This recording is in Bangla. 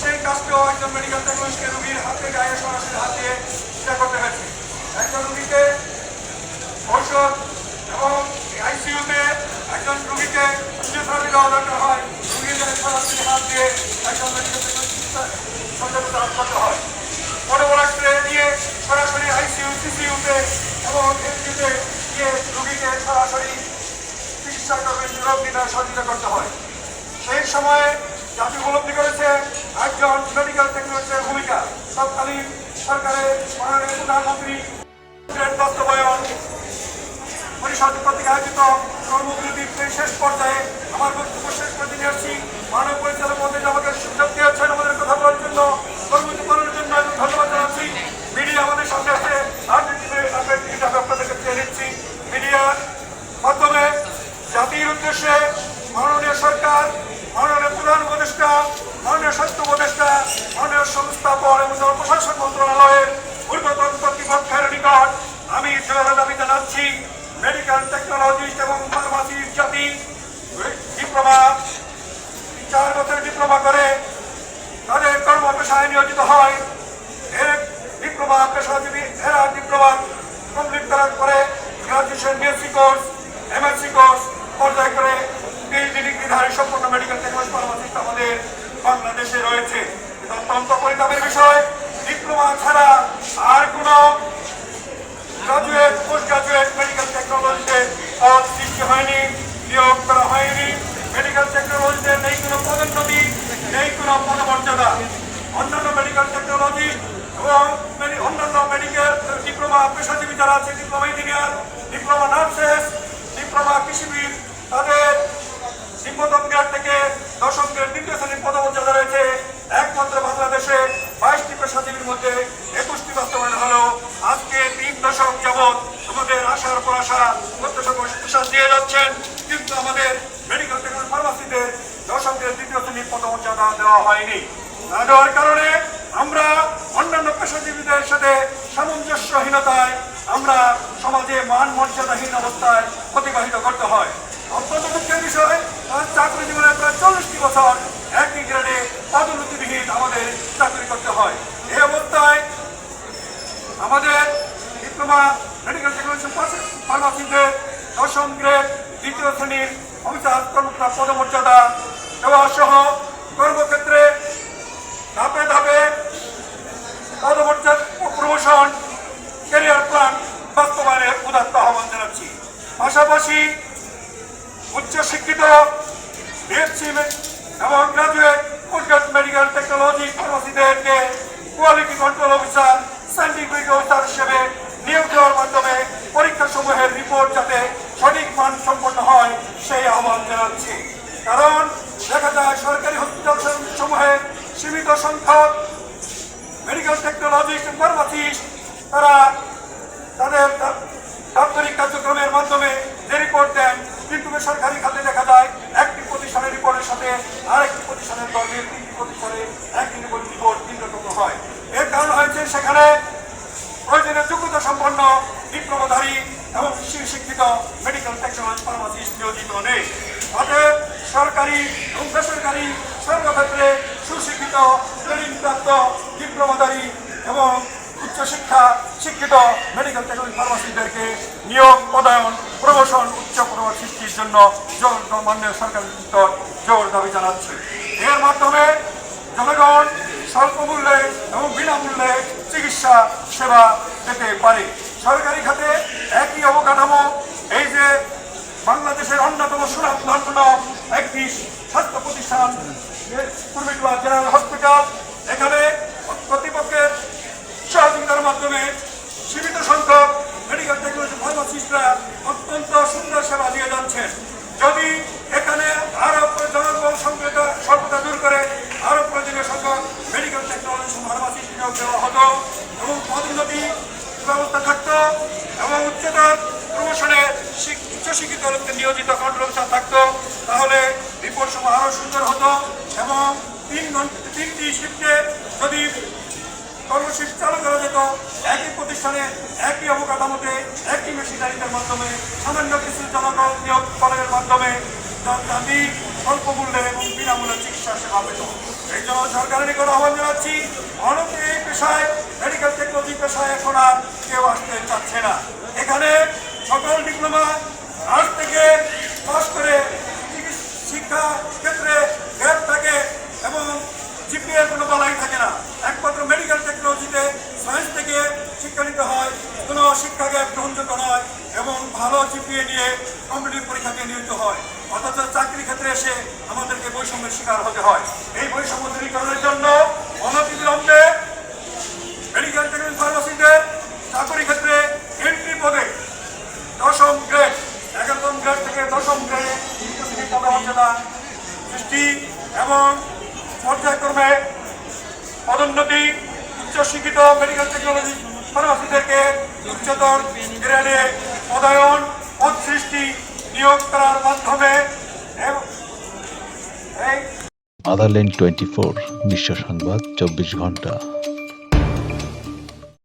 সেই কাজটিও একজন মেডিকেল টেকনোলজিকে রুগীর হাতে গায়ে সরাসরি হাত দিয়ে সেটা করতে হয়েছে একজন রুগীকে ঔষধ এবং আইসিইউতে একজন রুগীকে ফিজিওথেরাপি দরকার হয় রুগীর গায়ে সরাসরি হাত দিয়ে একজন মেডিকেল সচেতনতা করতে হয় বড় বড় এক্সরে নিয়ে সরাসরি আইসিইউ সিসিইউতে এবং গিয়ে রুগীকে সরাসরি টেকনোলজির ভূমিকা। সরকারের প্রধানমন্ত্রী বাস্তবায়ন পরিষদ কর্তৃক আয়োজিত শেষ পর্যায়ে আমার বক্তব্য শেষ করে দিয়ে আসছি মানব পরিচালক মন্ত্রী আমাকে সুযোগ দিয়েছেন আমাদের কথা বলার জন্য কর্মবিরতি পালনের জন্য আমি ধন্যবাদ জানাচ্ছি মিডিয়া আমাদের সামনে আছে আর আমি আপনাদেরকে চেয়ে নিচ্ছি মিডিয়ার মাধ্যমে জাতির উদ্দেশ্যে মাননীয় সরকার মাননীয় প্রধান উপদেষ্টা মাননীয় স্বাস্থ্য উপদেষ্টা মাননীয় সংস্থাপন এবং জনপ্রশাসন মন্ত্রণালয়ের ঊর্ধ্বতন কর্তৃপক্ষের নিকট আমি জোরালো দাবি জানাচ্ছি মেডিকেল টেকনোলজিস্ট এবং ফার্মাসির জাতি ডিপ্লোমা চার বছরের ডিপ্লোমা করে তাদের কর্ম পেশায় নিয়োজিত হয়। এর ডিপ্লোমা পেশাজীবী এরা ডিপ্লোমা কমপ্লিট করার পরে graduation BSc course MSc course পর্যায় করে পিএইচডি ডিগ্রিধারী সম্পূর্ণ মেডিকেল টেকনোলজি ফার্মাসিস্ট আমাদের বাংলাদেশে রয়েছে। অত্যন্ত পরিতাপের বিষয়। ডিপ্লোমা ছাড়া আর কোনো গ্রাজুয়েট পোস্ট গ্রাজুয়েট মেডিকেল টেকনোলজিতে পদ সৃষ্টি হয়নি নিয়োগ করা হয়নি মেডিকেল টেকনোলজিতে নেই কোনো পদোন্নতি নেই কোনো পদমর্যাদা অন্যান্য মেডিকেল টেকনোলজি এবং মেডি- অন্যান্য মেডিকেল ডিপ্লোমা পেশাজীবী যারা আছে diploma engineer, diploma nurses, diploma কৃষিবিদ, তাদের নিম্নতম গ্রেড থেকে দশম গ্রেড দ্বিতীয় শ্রেণির পদমর্যাদা রয়েছে, একমাত্র বাংলাদেশে বাইশটি পেশাজীবীর মধ্যে একুশটি বাস্তবায়ন হলো। আজকে তিন দশক যাবৎ আমাদের আশার পর আশা প্রত্যাশা বিশ্বাস দিয়ে যাচ্ছেন। কিন্তু আমাদের মেডিকেল টেকনোলজি ফার্মাসিতে দশম গ্রেড দ্বিতীয় শ্রেণির পদমর্যাদা দেওয়া হয়নি। না দেওয়ার কারণে আমরা অন্যান্য পেশাজীবীদের সাথে সামঞ্জস্যহীনতায় আমরা সমাজে মান মর্যাদাহীন অবস্থায় অতিবাহিত করতে হয়। অত্যন্ত দুঃখের বিষয় চাকরি জীবনের প্রায় চল্লিশটি বছর একই গ্রেডে পদোন্নতিবিহীন আমাদের চাকরি করতে হয়। এই অবস্থায় আমাদের ডিপ্লোমা মেডিকেল টেকনোলজি ফার্মাসিতে দশম গ্রেড দ্বিতীয় শ্রেণির অফিসার কর্মকর্তা পদমর্যাদা দেওয়া সহ কর্মক্ষেত্রে ধাপে ধাপে পদমর্যাদা প্রমোশন ক্যারিয়ার প্ল্যান বাস্তবায়নের উদাত্ত আহ্বান জানাচ্ছি। পাশাপাশি উচ্চশিক্ষিত বিএসসি এবং graduate post medical technology ফার্মাসিদেরকে quality control officer scientific officer হিসেবে নিয়োগ দেওয়ার মাধ্যমে পরীক্ষা সমূহের রিপোর্ট যাতে সঠিক মান সম্পন্ন হয়, সেই আহ্বান জানাচ্ছি। কারণ দেখা যায় সরকারি হসপিটাল সমূহে সীমিত সংখ্যক মেডিকেল টেকনোলজিস্ট, ফার্মাসিস্ট, তারা তাদের দাপ্তরিক কার্যক্রমের মাধ্যমে যে রিপোর্ট দেন, কিন্তু বেসরকারি খাতে দেখা যায়, একটি প্রতিষ্ঠানের রিপোর্টের সাথে আরেকটি প্রতিষ্ঠানের দলের তিনটি প্রতিষ্ঠানে একই রিপোর্ট তিন রকম হয়। এর কারণ হয়েছে সেখানে প্রয়োজনীয় যোগ্যতা সম্পন্ন ডিপ্লোমাধারী এবং শিক্ষিত মেডিকেল টেকনোলজি ফার্মাসিস্ট নিয়োজিত নেই। অতএব সরকারি এবং বেসরকারি সর্বক্ষেত্রে সুশিক্ষিত প্রাপ্ত ডিপ্লোমাধারী এবং উচ্চশিক্ষা শিক্ষিত মেডিকেল টেকনোলজি ফার্মাসিস্টদেরকে নিয়োগ, পদায়ন প্রমোশন উচ্চ প্রভাব সৃষ্টির জন্য জোর মাননীয় সরকারের ভিতর জোর দাবি জানাচ্ছে। এর মাধ্যমে জনগণ স্বল্প মূল্যে এবং বিনামূল্যে চিকিৎসা সেবা পেতে পারে। সরকারি খাতে একই অবকাঠামো, এই যে বাংলাদেশের অন্যতম সুনামধন্য একটি স্বাস্থ্য প্রতিষ্ঠান জেনারেল হসপিটাল মাধ্যমে সীমিত সংখ্যক মেডিকেল টেকনোলজি ফার্মাসিস্টরা অত্যন্ত সুন্দর সেবা দিয়ে যাচ্ছেন। যদি এখানে আরও জনবল সংখ্যা স্বল্পতা দূর করে আরও প্রয়োজনীয় সংখ্যক মেডিকেল টেকনোলজি ফার্মাসিস্ট নিয়োগ দেওয়া হতো এবং পদোন্নতি ব্যবস্থা থাকতো এবং উচ্চতর প্রমোশনে উচ্চশিক্ষিত লোককে নিয়োজিত কন্ট্রোল থাকতো, তাহলে রিপোর্ট সময় আরও সুন্দর হতো এবং তিন ঘণ্টা তিনটি শিফটে যদি কর্মসূচি চালু করা যেত। একই প্রতিষ্ঠানে একই অবকাঠামোতে, একই মেশিনারিদের মাধ্যমে, সামান্য কিছু জনগণ নিয়োগ করার মাধ্যমে দাবি স্বল্প মূল্যে এবং বিনামূল্যে চিকিৎসা সেবা পেত। এই জন্য সরকারের নিকট আহ্বান জানাচ্ছি, অনেকে এই পেশায় মেডিকেল টেকনোলজি পেশায় এখন আর কেউ আসতে চাচ্ছে না। এখানে সকল ডিপ্লোমা আর্টস থেকে পাস করে শিক্ষা ক্ষেত্রে গ্যাপ থাকে এবং জিপিএর কোনো বলাই থাকে না। একমাত্র মেডিকেল টেকনোলজিতে সায়েন্স থেকে শিক্ষা নিতে হয়, কোনো শিক্ষা গ্যাপ গ্রহণযোগ্য নয় এবং ভালো জিপিএ নিয়ে কম্পিটিভ পরীক্ষাকে নিয়োজিত হয়। অথচ চাকরি ক্ষেত্রে এসে আমাদেরকে বৈষম্যের শিকার হতে হয়। এই বৈষম্য দূরীকরণের জন্য অনতিবিলম্বে মেডিকেল টেকনোলজি ফার্মাসিদের চাকরি ক্ষেত্রে এন্ট্রি পদে দশম গ্রেড এগারোতম গ্রেড থেকে দশম গ্রেডে সৃষ্টি এবং পর্যায়ক্রমে পদোন্নতি উচ্চশিক্ষিত মেডিকেল টেকনোলজি ফার্মাসিদেরকে উচ্চতর গ্রেডে পদায়ন, পদ সৃষ্টি নিয়োগ করার মাধ্যমে আদারল্যান্ড টোয়েন্টি ফোর বিশ্ব সংবাদ, চব্বিশ ঘণ্টা